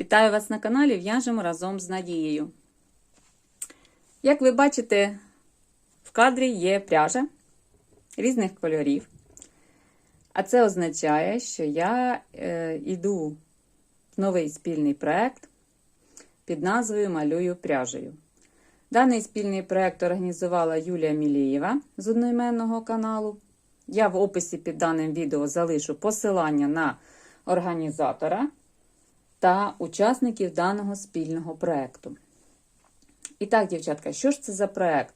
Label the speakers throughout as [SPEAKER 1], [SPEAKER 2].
[SPEAKER 1] Вітаю вас на каналі В'яжемо разом з Надією. Як ви бачите, в кадрі є пряжа різних кольорів. А це означає, що я е, йду в новий спільний проект під назвою Малюю пряжею. Даний спільний проект організувала Юлія Мілієва з одноіменного каналу. Я в описі під даним відео залишу посилання на організатора та учасників даного спільного проекту. І так, дівчатка, що ж це за проект?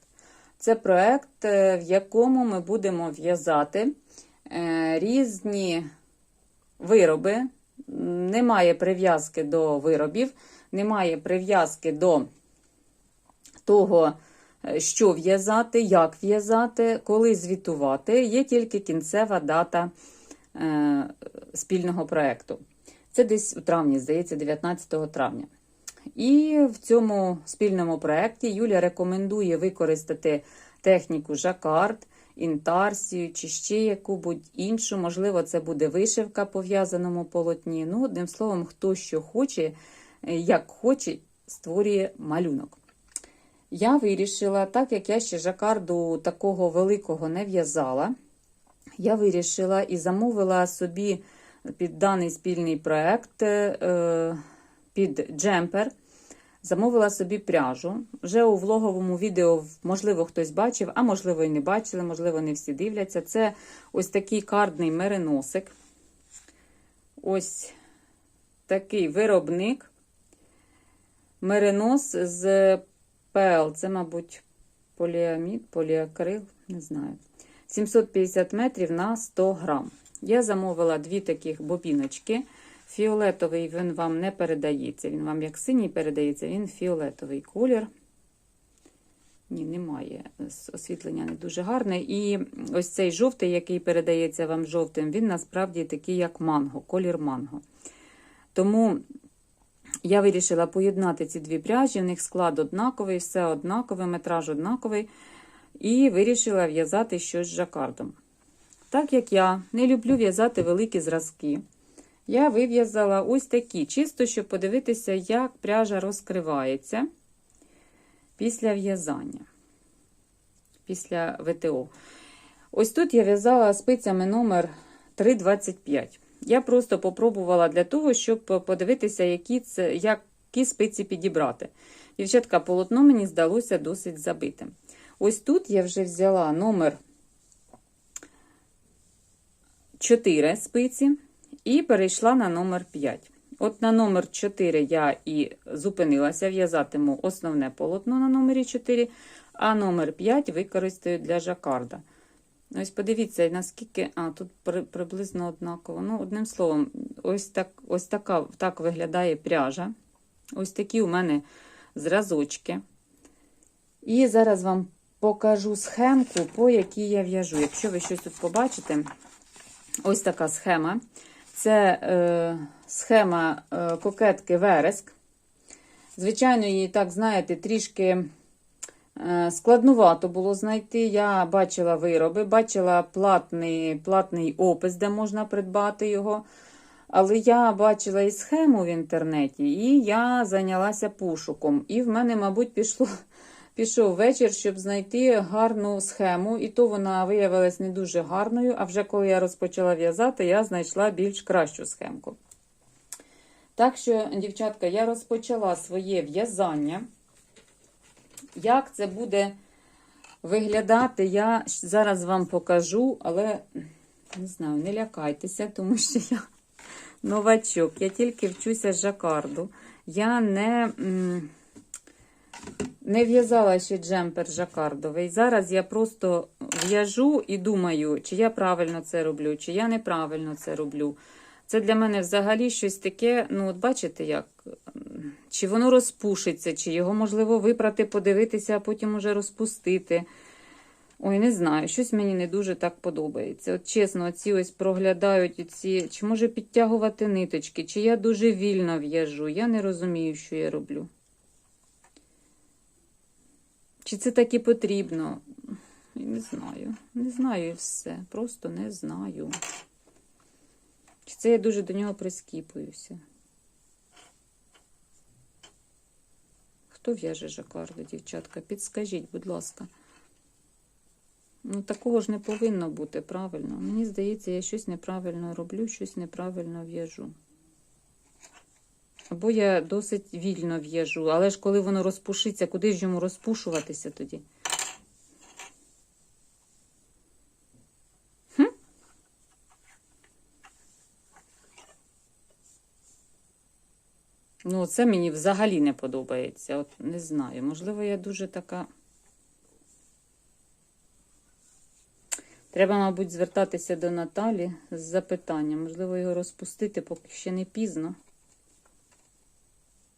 [SPEAKER 1] Це проект, е, в якому ми будемо в'язати е, різні вироби. Немає прив'язки до виробів, немає прив'язки до того, е, що в'язати, як в'язати, коли звітувати. Є тільки кінцева дата спільного проекту. Це десь у травні, здається, 19 травня. І в цьому спільному проєкті Юля рекомендує використати техніку жакард, інтарсію чи ще яку-будь іншу. Можливо, це буде вишивка по в'язаному полотні. Ну, одним словом, хто що хоче, як хоче, створює малюнок. Я вирішила, так як я ще жакарду такого великого не в'язала, я вирішила і замовила собі під даний спільний проект е, під джемпер. Замовила собі пряжу. Вже у влоговому відео, можливо, хтось бачив, а можливо, і не бачили, можливо, не всі дивляться. Це ось такий кардний мериносик. Ось такий виробник. Меринос з ПЛ. Це, мабуть, поліамід, поліакрил, не знаю. 750 метрів на 100 грам. Я замовила дві таких бобіночки. Фіолетовий він вам не передається. Він вам як синій передається, він фіолетовий колір. Ні, немає. Освітлення не дуже гарне. І ось цей жовтий, який передається вам жовтим, він насправді такий, як манго, колір манго. Тому я вирішила поєднати ці дві пряжі, в них склад однаковий, все однакове, метраж однаковий. І вирішила в'язати щось з жакардом. Так як я не люблю в'язати великі зразки, я вив'язала ось такі, чисто, щоб подивитися, як пряжа розкривається після в'язання, після ВТО. Ось тут я в'язала спицями номер 325. Я просто попробувала для того, щоб подивитися, які, це, які спиці підібрати. Дівчатка, полотно мені здалося досить забитим. Ось тут я вже взяла номер 4 спиці і перейшла на номер 5. От на номер 4 я і зупинилася, в'язатиму основне полотно на номері 4, а номер 5 використаю для жакарда. Ось подивіться, наскільки. А, тут приблизно однаково. Ну, одним словом, ось так ось така, так виглядає пряжа. Ось такі у мене зразочки. І зараз вам покажу схемку, по якій я в'яжу. Якщо ви щось тут побачите, ось така схема. Це е, схема е, кокетки Вереск. Звичайно, її, так, знаєте, трішки е, складнувато було знайти. Я бачила вироби, бачила платний, платний опис, де можна придбати його. Але я бачила і схему в інтернеті, і я зайнялася пошуком. І в мене, мабуть, пішло Пішов вечір, щоб знайти гарну схему, і то вона виявилась не дуже гарною, а вже коли я розпочала в'язати, я знайшла більш кращу схемку. Так що, дівчатка, я розпочала своє в'язання. Як це буде виглядати, я зараз вам покажу, але не знаю, не лякайтеся, тому що я новачок. Я тільки вчуся жакарду. Я не. Не в'язала ще джемпер жакардовий. Зараз я просто в'яжу і думаю, чи я правильно це роблю, чи я неправильно це роблю. Це для мене взагалі щось таке, ну, от бачите, як? Чи воно розпушиться, чи його можливо випрати, подивитися, а потім уже розпустити. Ой, не знаю, щось мені не дуже так подобається. От чесно, ці ось проглядають оці, чи може підтягувати ниточки, чи я дуже вільно в'яжу. Я не розумію, що я роблю. Чи це так і потрібно? Не знаю. Не знаю і все. Просто не знаю. Чи це я дуже до нього прискіпуюся? Хто в'яже жакарди, дівчатка? Підскажіть, будь ласка. Ну, такого ж не повинно бути, правильно. Мені здається, я щось неправильно роблю, щось неправильно в'яжу. Або я досить вільно в'яжу, але ж коли воно розпушиться, куди ж йому розпушуватися тоді? Хм? Ну, це мені взагалі не подобається. От не знаю. Можливо, я дуже така. Треба, мабуть, звертатися до Наталі з запитанням. Можливо, його розпустити, поки ще не пізно.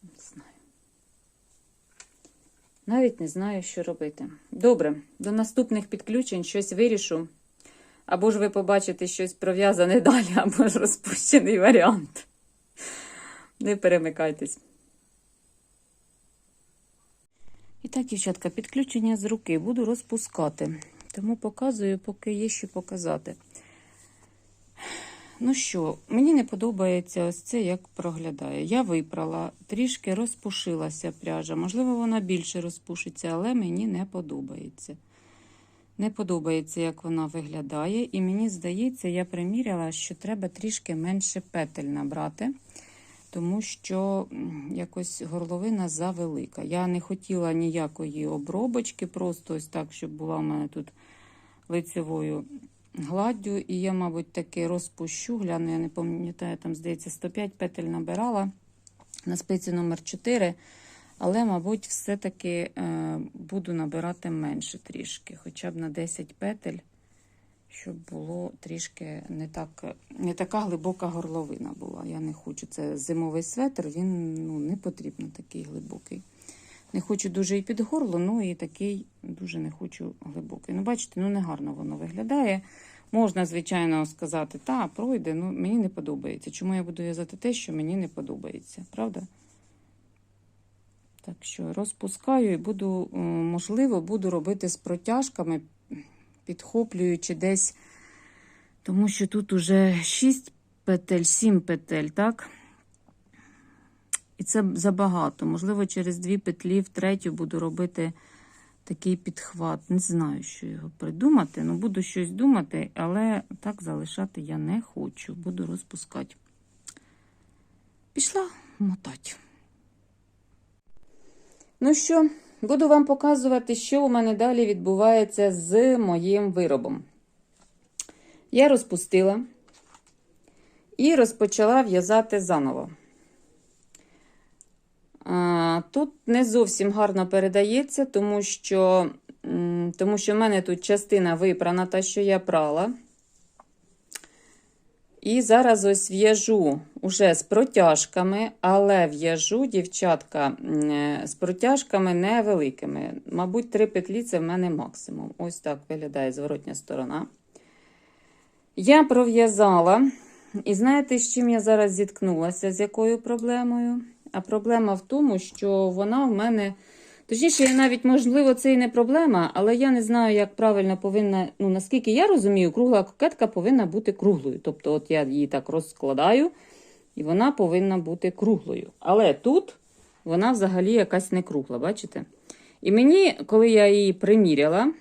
[SPEAKER 1] Не знаю. Навіть не знаю, що робити. Добре, до наступних підключень щось вирішу. Або ж ви побачите щось пров'язане далі, або ж розпущений варіант. Не перемикайтесь. І так, дівчатка, підключення з руки буду розпускати. Тому показую, поки є що показати. Ну що, мені не подобається ось це, як проглядає. Я випрала, трішки розпушилася пряжа. Можливо, вона більше розпушиться, але мені не подобається. Не подобається, як вона виглядає. І мені здається, я приміряла, що треба трішки менше петель набрати, тому що якось горловина завелика. Я не хотіла ніякої обробочки, просто ось так, щоб була в мене тут лицевою гладдю. І я, мабуть, таки розпущу. Гляну, я не пам'ятаю, там, здається, 105 петель набирала на спиці номер 4 але, мабуть, все-таки е, буду набирати менше трішки, хоча б на 10 петель, щоб було трішки не так, не така глибока горловина була. Я не хочу. Це зимовий светр, він ну, не потрібно такий глибокий. Не хочу дуже і під горло, ну і такий дуже не хочу глибокий. Ну, бачите, ну негарно воно виглядає. Можна, звичайно, сказати, та, пройде, ну мені не подобається. Чому я буду в'язати те, що мені не подобається, правда? Так що розпускаю і буду, е, можливо, буду робити з протяжками, підхоплюючи десь, тому що тут уже 6 петель, 7 петель, так? І це забагато. Можливо, через дві петлі в третю буду робити такий підхват. Не знаю, що його придумати. Ну, буду щось думати, але так залишати я не хочу. Буду розпускати. Пішла мотати. Ну що, буду вам показувати, що у мене далі відбувається з моїм виробом. Я розпустила і розпочала в'язати заново. Тут не зовсім гарно передається, тому що, тому що в мене тут частина випрана, та, що я прала. І зараз ось в'яжу уже з протяжками, але в'яжу, дівчатка, з протяжками невеликими. Мабуть, три петлі це в мене максимум. Ось так виглядає зворотня сторона. Я пров'язала, і знаєте, з чим я зараз зіткнулася? З якою проблемою? А проблема в тому, що вона в мене. Точніше, я навіть, можливо, це і не проблема, але я не знаю, як правильно повинна. Ну, наскільки я розумію, кругла кокетка повинна бути круглою. Тобто, от я її так розкладаю, і вона повинна бути круглою. Але тут вона взагалі якась не кругла, бачите? І мені, коли я її приміряла,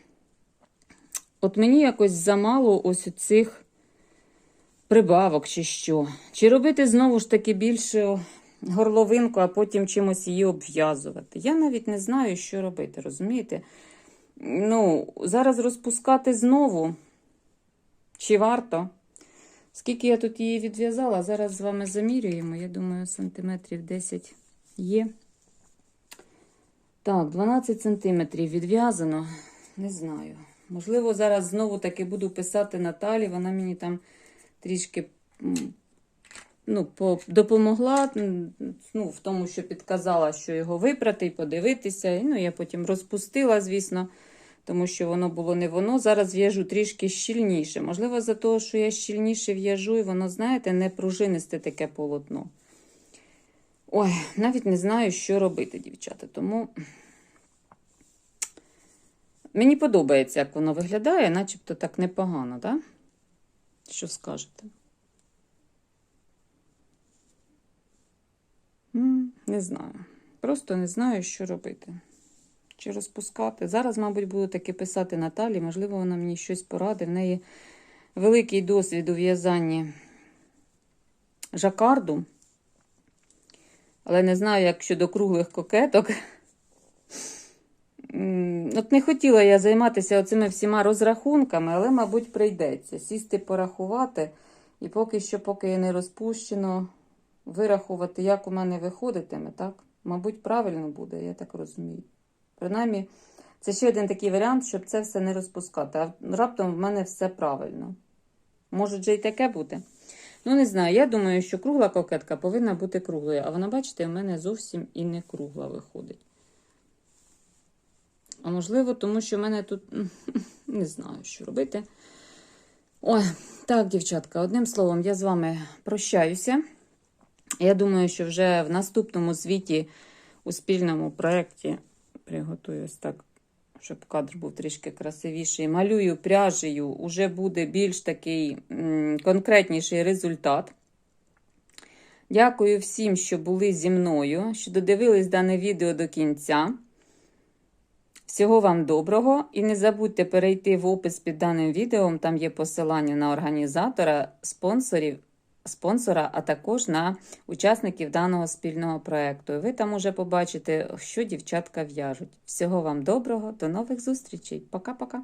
[SPEAKER 1] от мені якось замало ось цих прибавок чи що. Чи робити знову ж таки більше горловинку, а потім чимось її обв'язувати. Я навіть не знаю, що робити, розумієте? Ну, зараз розпускати знову. Чи варто? Скільки я тут її відв'язала, зараз з вами замірюємо. Я думаю, сантиметрів 10 є. Так, 12 сантиметрів відв'язано. Не знаю. Можливо, зараз знову таки буду писати Наталі. Вона мені там трішки ну, допомогла ну, в тому, що підказала, що його випрати і подивитися. Ну, я потім розпустила, звісно, тому що воно було не воно. Зараз в'яжу трішки щільніше. Можливо, за те, що я щільніше в'яжу, і воно, знаєте, не пружинисте таке полотно. Ой, навіть не знаю, що робити, дівчата. Тому мені подобається, як воно виглядає, начебто так непогано, так? Що скажете? Не знаю. Просто не знаю, що робити. Чи розпускати. Зараз, мабуть, буду таки писати Наталі, можливо, вона мені щось порадить. В неї великий досвід у в'язанні жакарду. Але не знаю, як щодо круглих кокеток. От не хотіла я займатися оцими всіма розрахунками, але, мабуть, прийдеться сісти порахувати. І поки що, поки не розпущено, вирахувати, як у мене виходитиме, так? Мабуть, правильно буде, я так розумію. Принаймні, це ще один такий варіант, щоб це все не розпускати. А раптом в мене все правильно. Може же і таке бути. Ну, не знаю. Я думаю, що кругла кокетка повинна бути круглою. А вона, бачите, в мене зовсім і не кругла виходить. А можливо, тому що в мене тут не знаю, що робити. Ой, так, дівчатка, одним словом, я з вами прощаюся. Я думаю, що вже в наступному звіті у спільному проєкті приготую ось так, щоб кадр був трішки красивіший. Малюю пряжею, уже буде більш такий конкретніший результат. Дякую всім, що були зі мною, що додивились дане відео до кінця. Всього вам доброго і не забудьте перейти в опис під даним відео. Там є посилання на організатора, спонсорів, спонсора, а також на учасників даного спільного проєкту. І ви там уже побачите, що дівчатка в'яжуть. Всього вам доброго, до нових зустрічей. Пока-пока.